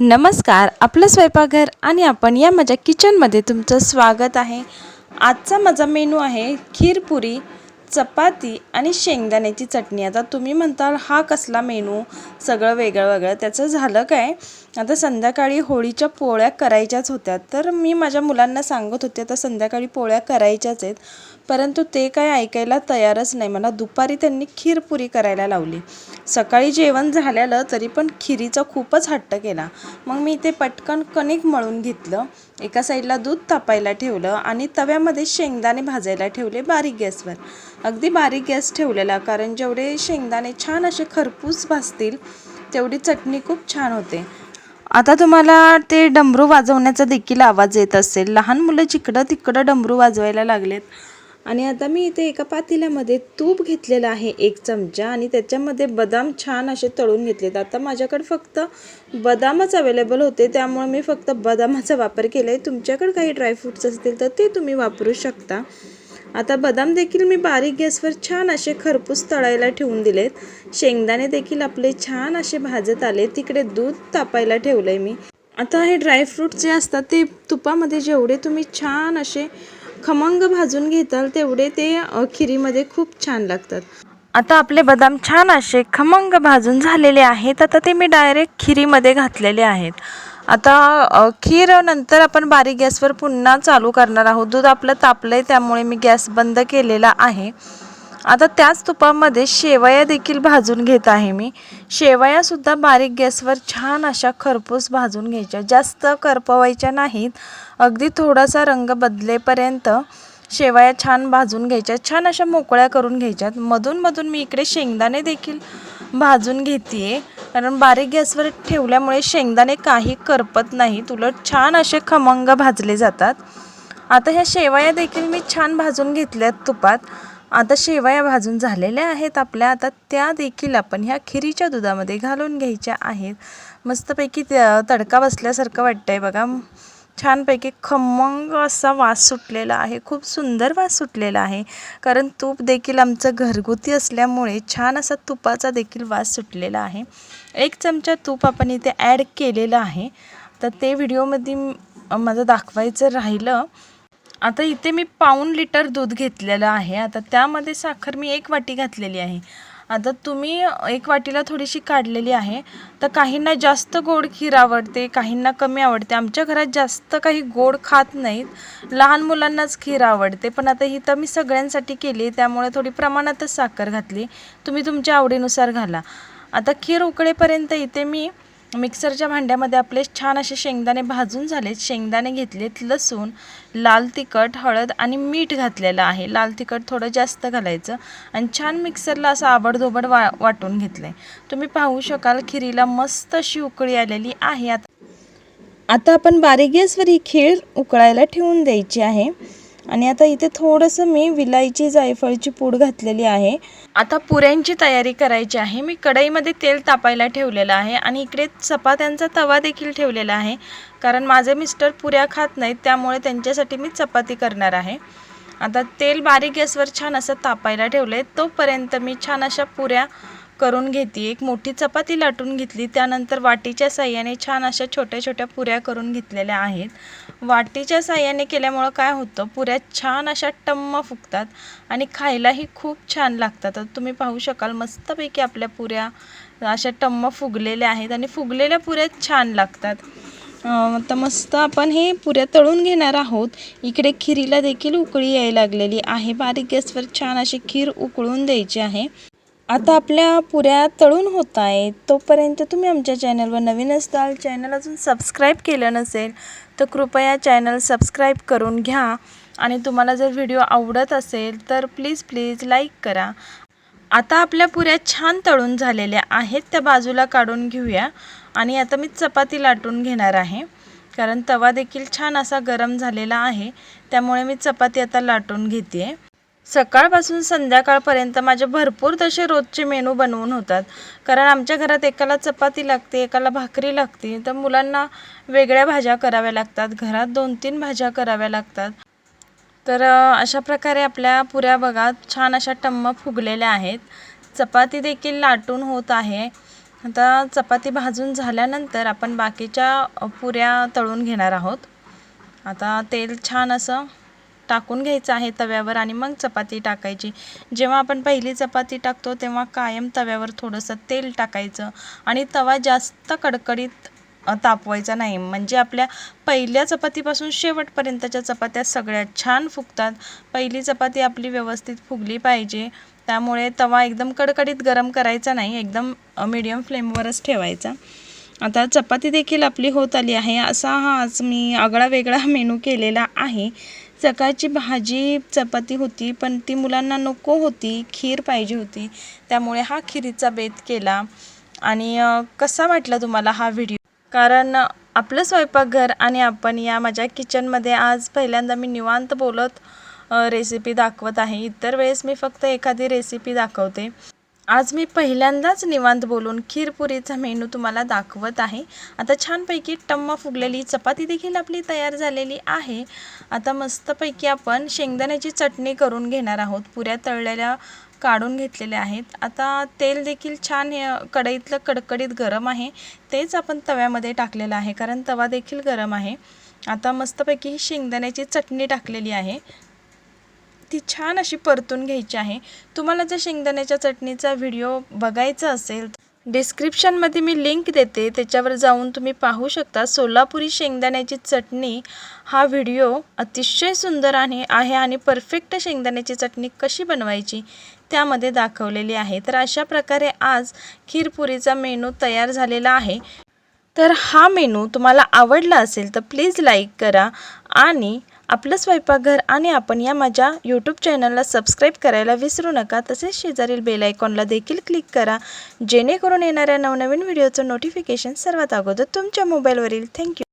नमस्कार आपलं स्वयंपाकघर आणि आपण या माझ्या किचनमध्ये तुमचं स्वागत आहे. आजचा माझा मेनू आहे खीरपुरी चपाती आणि शेंगदाण्याची चटणी. आता तुम्ही म्हणताल हा कसला मेनू? सगळं वेगळं वेगळं त्याचं झालं काय? आता संध्याकाळी होळीच्या पोळ्या करायच्याच होत्या. तर मी माझ्या मुलांना सांगत होते आता संध्याकाळी पोळ्या करायच्याच आहेत. परंतु ते काय ऐकायला तयारच नाही. मला दुपारी त्यांनी खीरपुरी करायला लावली. सकाळी जेवण झालेलं तरी पण खिरीचा खूपच हट्ट केला. मग मी ते पटकन कणिक मळून घेतलं. एका साईडला दूध तापायला ठेवलं आणि तव्यामध्ये शेंगदाणे भाजायला ठेवले बारीक गॅसवर. अगदी बारीक गॅस ठेवलेला कारण जेवढे शेंगदाणे छान असे खरपूस भाजतील तेवढी चटणी खूप छान होते. आता तुम्हाला ते डमरू वाजवण्याचा देखील आवाज येत असेल. लहान मुलं जिकडं तिकडं डमरू वाजवायला लागलेत. आणि आता मी इथे एका पातेल्यामध्ये तूप घेतलेलं आहे एक चमचा. आणि त्याच्यामध्ये बदाम छान असे तळून घेतलेत. आता माझ्याकडे फक्त बदामच अवेलेबल होते. त्यामुळे मी फक्त बदामाचा वापर केला आहे तुमच्याकडे काही ड्रायफ्रूट्स असतील तर ते तुम्ही वापरू शकता. आता बदाम देखील मी बारीक गॅसवर छान असे खरपूस तळायला ठेवून दिलेत. शेंगदाणे देखील आपले छान असे भाजत आले. तिकडे दूध तापायला ठेवलं आहे मी. आता हे ड्रायफ्रूट जे असतात ते तुपामध्ये जेवढे तुम्ही छान असे खमंग भाजून घेताल तेवढे ते खिरीमध्ये खूप छान लागतात. आता आपले बदाम छान असे खमंग भाजून झालेले आहेत. आता ते मी डायरेक्ट खिरीमध्ये घातलेले आहेत. आता खीर नंतर आपण बारीक गॅसवर पुन्हा चालू करणार आहोत. दूध आपलं तापलं आहे त्यामुळे मी गॅस बंद केलेला आहे. आता त्याच तुपामध्ये शेवया देखील भाजून घेत आहे मी. शेवयासुद्धा बारीक गॅसवर छान अशा खरपूस भाजून घ्यायच्या. जास्त करपवायच्या नाहीत. अगदी थोडासा रंग बदलेपर्यंत शेवया छान भाजून घ्यायच्या. छान अशा मोकळ्या करून घ्यायच्यात. मधून मधून मी इकडे शेंगदाणे देखील भाजून घेते कारण बारीक गॅसवर ठेवल्यामुळे शेंगदाणे काही करपत नाहीत उलट छान असे खमंग भाजले जातात. आता ह्या शेवया देखील मी छान भाजून घेतल्यात तुपात. आता शेवया भाजून झालेल्या आहेत आपल्या. आता त्या देखील आपण ह्या खिरीच्या दुधामध्ये घालून घ्यायच्या आहेत. मस्तपैकी त्या- तडका बसल्यासारखं वाटतं आहे बघा. छानपैकी खमंग असा वास सुटलेला आहे. खूप सुंदर वास सुटलेला आहे. कारण तूप देखील आमचं घरगुती असल्यामुळे छान असा तुपाचा देखील वास सुटलेला आहे. एक चमचा तूप आपण इथे ॲड केलेलं आहे. तर ते व्हिडिओमध्ये माझं दाखवायचं राहिलं. आता इथे मी पाऊण लिटर दूध घेतलेलं आहे. आता त्यामध्ये साखर मी एक वाटी घातलेली आहे. आता तुम्ही एक वाटीला थोडीशी काढलेली आहे तर काहींना जास्त गोड खीर आवडते काहींना कमी आवडते. आमच्या घरात जास्त काही गोड खात नाहीत. लहान मुलांनाच खीर आवडते पण आता ही तर मी सगळ्यांसाठी केली त्यामुळे थोडी प्रमाणातच साखर घातली. तुम्ही तुमच्या आवडीनुसार घाला. आता खीर उकळेपर्यंत इथे मी मिक्सरच्या भांड्यामध्ये आपले छान असे शेंगदाणे भाजून झालेत शेंगदाणे घेतलेत लसूण लाल तिखट हळद आणि मीठ घातलेलं आहे. लाल तिखट थोडं जास्त घालायचं आणि छान मिक्सरला असं आबडधोबड वा वाटून घेतलं आहे तुम्ही पाहू शकाल खिरीला मस्त अशी उकळी आलेली आहे. आता आता आपण बारीक गॅसवर ही खीर उकळायला ठेवून द्यायची आहे. आणि आता इथे थोडंसं मी विलायची जायफळची पूड घातलेली आहे. आता पुऱ्यांची तयारी करायची आहे. मी कढईमध्ये तेल तापायला ठेवलेलं आहे आणि इकडे चपात्यांचा तवा देखील ठेवलेला आहे. कारण माझे मिस्टर पुऱ्या खात नाहीत त्यामुळे त्यांच्यासाठी मी चपाती करणार आहे. आता तेल बारीक गॅसवर छान असं तापायला ठेवलं आहे तोपर्यंत मी छान अशा पुऱ्या करून घेते. एक मोठी चपाती लाटून घेतली. त्यानंतर वाटीच्या साह्याने छान अशा छोट्या छोट्या पुऱ्या करून घेतलेल्या आहेत. वाटीच्या साह्याने केल्यामुळं काय होतं? पुऱ्या छान अशा टम्म फुगतात आणि खायलाही खूप छान लागतात. तुम्ही पाहू शकाल मस्तपैकी आपल्या पुऱ्या अशा टम्म फुगलेल्या आहेत आणि फुगलेल्या पुऱ्या छान लागतात. आता मस्त आपण हे पुऱ्या तळून घेणार आहोत. इकडे खिरीला देखील उकळी यायला लागलेली आहे. बारीक गॅसवर छान अशी खीर उकळून द्यायची आहे. आता आपल्या पुऱ्या तळून होत आहेत. तोपर्यंत तुम्ही आमच्या चॅनलवर नवीन असताल चॅनल अजून सबस्क्राईब केलं नसेल तर कृपया चॅनल सबस्क्राईब करून घ्या. आणि तुम्हाला जर व्हिडिओ आवडत असेल तर प्लीज प्लीज लाईक करा. आता आपल्या पुऱ्या छान तळून झालेल्या आहेत. त्या बाजूला काढून घेऊया. आणि आता मी चपाती लाटून घेणार आहे. कारण तवा देखील छान असा गरम झालेला आहे. त्यामुळे मी चपाती आता लाटून घेते सकाळपासून संध्याकाळपर्यंत माझे भरपूर तसे रोजचे मेनू बनवून होतात. कारण आमच्या घरात एकाला चपाती लागते एकाला भाकरी लागते. तर मुलांना वेगळ्या भाज्या कराव्या लागतात. घरात दोन तीन भाज्या कराव्या लागतात. तर अशा प्रकारे आपल्या पुऱ्या बघा छान अशा टम्म फुगलेल्या आहेत. चपाती देखील लाटून होत आहे. आता चपाती भाजून झाल्यानंतर आपण बाकीच्या पुऱ्या तळून घेणार आहोत. आता तेल छान असं टाकून घ्यायचं आहे तव्यावर आणि मग चपाती टाकायची. जेव्हा आपण पहिली चपाती टाकतो तेव्हा कायम तव्यावर थोडंसं तेल टाकायचं आणि तवा जास्त कडकडीत तापवायचा नाही. म्हणजे आपल्या पहिल्या चपातीपासून शेवटपर्यंतच्या चपात्या सगळ्या छान फुगतात. पहिली चपाती आपली व्यवस्थित फुगली पाहिजे. त्यामुळे तवा एकदम कडकडीत गरम करायचा नाही. एकदम मीडियम फ्लेमवरच ठेवायचा. आता चपाती देखील आपली होत आली आहे. असा हा आज मी आगळा वेगळा मेनू केलेला आहे. सकाळची भाजी चपाती होती पण ती मुलांना नको होती. खीर पाहिजे होती. त्यामुळे हा खिरीचा बेत केला. आणि कसा वाटला तुम्हाला हा व्हिडिओ? कारण आपलं स्वयंपाकघर आणि आपण या माझ्या किचनमध्ये आज पहिल्यांदा मी निवांत बोलत रेसिपी दाखवत आहे. इतर वेळेस मी फक्त एखादी रेसिपी दाखवते. आज मी पहिल्यांदाच निवांत बोलून खीरपुरीचा मेनू तुम्हाला दाखवत आहे. आता छानपैकी टम्म फुगलेली चपाती देखील आपली तयार झालेली आहे. आता मस्तपैकी आपण शेंगदाण्याची चटणी करून घेणार आहोत. पुऱ्या तळलेल्या काढून घेतलेल्या आहेत. आता तेल देखील छान हे, कढईतलं कडकडीत गरम आहे. तेच आपण तव्यामध्ये टाकलेलं आहे कारण तवा देखील गरम आहे. आता मस्तपैकी ही शेंगदाण्याची चटणी टाकलेली आहे. ती छान अशी परतून घ्यायची आहे. तुम्हाला जर शेंगदाण्याच्या चटणीचा व्हिडिओ बघायचा असेल डिस्क्रिप्शनमध्ये मी लिंक देते. त्याच्यावर जाऊन तुम्ही पाहू शकता. सोलापुरी शेंगदाण्याची चटणी हा व्हिडिओ अतिशय सुंदर आणि आहे आणि परफेक्ट शेंगदाण्याची चटणी कशी बनवायची त्यामध्ये दाखवलेली आहे. तर अशा प्रकारे आज खीरपुरीचा मेनू तयार झालेला आहे. तर हा मेनू तुम्हाला आवडला असेल तर प्लीज लाईक करा आणि आपलं स्वयंपाकघर आणि आपण या माझ्या यूट्यूब चॅनलला सबस्क्राईब करायला विसरू नका. तसेच शेजारील बेल आयकॉनला देखील क्लिक करा. जेणेकरून येणाऱ्या नवनवीन व्हिडिओचं नोटिफिकेशन सर्वात अगोदर तुमच्या मोबाईलवरील थँक्यू